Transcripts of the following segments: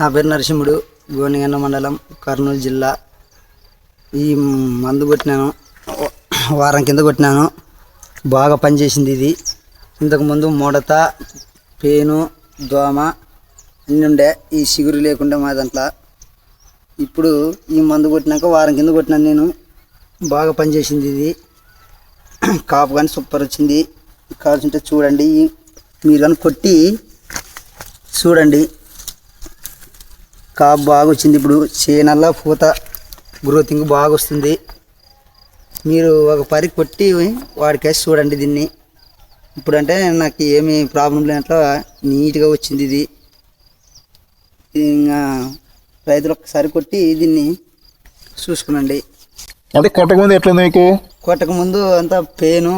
నా పేరు నరసింహుడు గోనిగన్న మండలం కర్నూలు జిల్లా. ఈ మందు కొట్టినాను వారం కింద కొట్టినాను. బాగా పనిచేసింది ఇది. ఇంతకుముందు ముడత పేను దోమ అన్నీ ఉండే ఈ చిగురు లేకుండా మా దాంట్లో. ఇప్పుడు ఈ మందు కొట్టినాక వారం కింద కొట్టినాను నేను. బాగా పనిచేసింది ఇది. కాపు కానీ సూపర్ వచ్చింది. కావాల్సింటే చూడండి మీరు కానీ కొట్టి చూడండి. కాపు బాగా వచ్చింది ఇప్పుడు చేనల్లా పూత గ్రోతింగ్ బాగా వస్తుంది మీరు ఒక పరి కొట్టి వాడికేసి చూడండి దీన్ని. ఇప్పుడంటే నాకు ఏమీ ప్రాబ్లం లేనట్లు నీట్గా వచ్చింది ఇది. ఇంకా రైతులు ఒక్కసారి కొట్టి దీన్ని చూసుకునండి. అంటే కొట్టకముందు ఎట్లుంది మీకు? కొట్టక ముందు అంతా పేను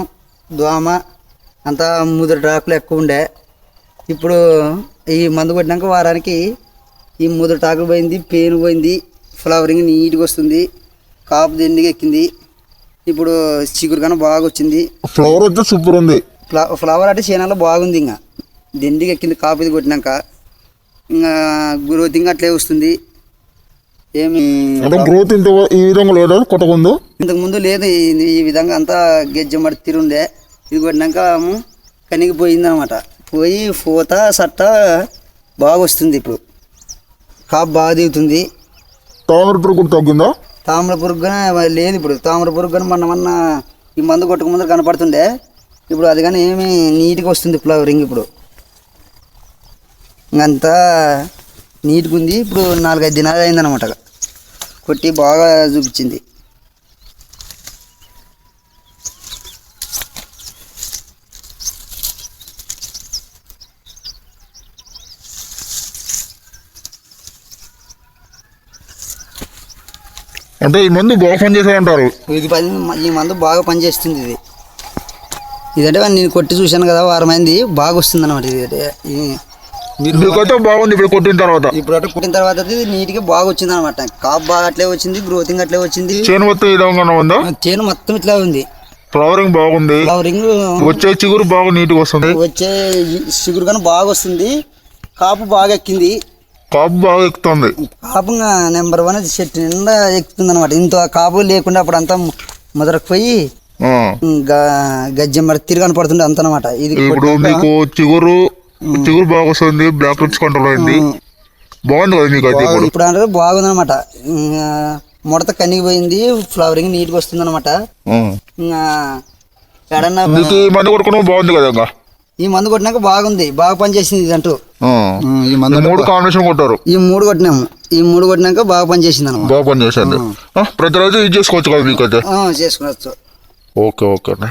దోమ అంతా ముదురు టాకులు ఎక్కువ ఉండే. ఇప్పుడు ఈ మందు కొట్టినాక వారానికి ఈ ముదురు టాకులు పోయింది పేను పోయింది ఫ్లవరింగ్ నీట్గా వస్తుంది కాపు దిండిగా ఎక్కింది. ఇప్పుడు చిగురు కన్నా బాగా వచ్చింది. ఫ్లవర్ అయితే సూపర్ ఉంది. ఫ్ల ఫ్లవర్ అంటే చీనాలో బాగుంది ఇంకా. దిండిగా ఎక్కింది కాపు ఇది కొట్టినాక. ఇంకా గ్రోతింగ్ అట్లే వస్తుంది. ఏమి అంటే గ్రోత్ ఇంత ఈ విధంగా లేదా? కొట్టకముందు? ఇంతకు ముందు లేదు ఈ విధంగా అంతా గెజ్జమడి తిరుండే ఇది కొట్టినాక కనికి పోయిందనమాట. పోయి పూత సట్ట బాగా వస్తుంది ఇప్పుడు. కాపు బాగా దిగుతుంది. తామర పురుగు కూడా తగ్గిందా? తామర పురుగు లేదు ఇప్పుడు. తామర పురుగు కానీ మొన్న మొన్న ఈ మందు కొట్టక ముందు కనపడుతుండే. ఇప్పుడు అది కానీ ఏమి నీట్గా వస్తుంది ఫ్లవరింగ్ ఇప్పుడు. ఇంకంతా నీట్గా ఉంది. ఇప్పుడు నాలుగైదు దినాలు అయిందనమాట కొట్టి బాగా చూపించింది. అంటే ఈ మందు బాగా పనిచేసాయంటారు ఇది పని ఈ మందు బాగా పనిచేస్తుంది ఇది. ఇదంటే నేను కొట్టి చూశాను కదా వారం అయింది బాగా వస్తుంది అనమాట ఇది బాగుంది ఇప్పుడు కొట్టిన తర్వాత. ఇప్పుడు కొట్టిన తర్వాత ఇది నీట్గా బాగా వచ్చింది అనమాట కాపు బాగా అట్లే వచ్చింది గ్రోతింగ్ అట్లే వచ్చింది. చేను మొత్తం ఈ విధంగా ఉందా చేను మొత్తం ఇట్లా ఉంది. ఫ్లవరింగ్ బాగుంది. ఫ్లవరింగ్ వచ్చే చిగురు బాగా నీట్గా వస్తుంది. వచ్చే చిగురు కానీ బాగా వస్తుంది కాపు బాగా ఎక్కింది. కాపు బాగా ఎక్కుతుంది. కాపు నెంబర్ వన్ అది చెట్టు నిండా ఎక్కుతుంది అనమాట ఇంత కాపు లేకుండా అప్పుడు అంతా ముదరకు పోయి ఆ. గజ్జె మరి తిరిగి కనపడుతుండే అంత అనమాట ఇది ఇప్పుడు మీకు చిగురు చిగురు బాగా వస్తుంది బ్లాక్ రిప్స్ కంట్రోల్ అయింది. బాగుంది కదా మీకు అయితే ఇప్పుడు? ఇప్పుడు అంటే బాగుంది అనమాట ముడత కన్నికి పోయింది ఫ్లవరింగ్ నీట్గా వస్తుంది అనమాట ఎడన్నా ఈ మందు కొట్టుకోవడం బాగుంది కదా ఈ మందు కొట్టినాక బాగుంది బాగా పనిచేసింది ఇది అంటూ. ఈ మూడు కాంబినేషన్ కొట్టారు. ఈ మూడు కొట్టినాము. ఈ మూడు కొట్టినాక బాగా పనిచేసింది అనమాట బాగా పని చేసింది ప్రతిరోజు ఇది చేసుకోవచ్చు కదా మీకు అయితే చేసుకునొచ్చు ఓకే ఓకే అండి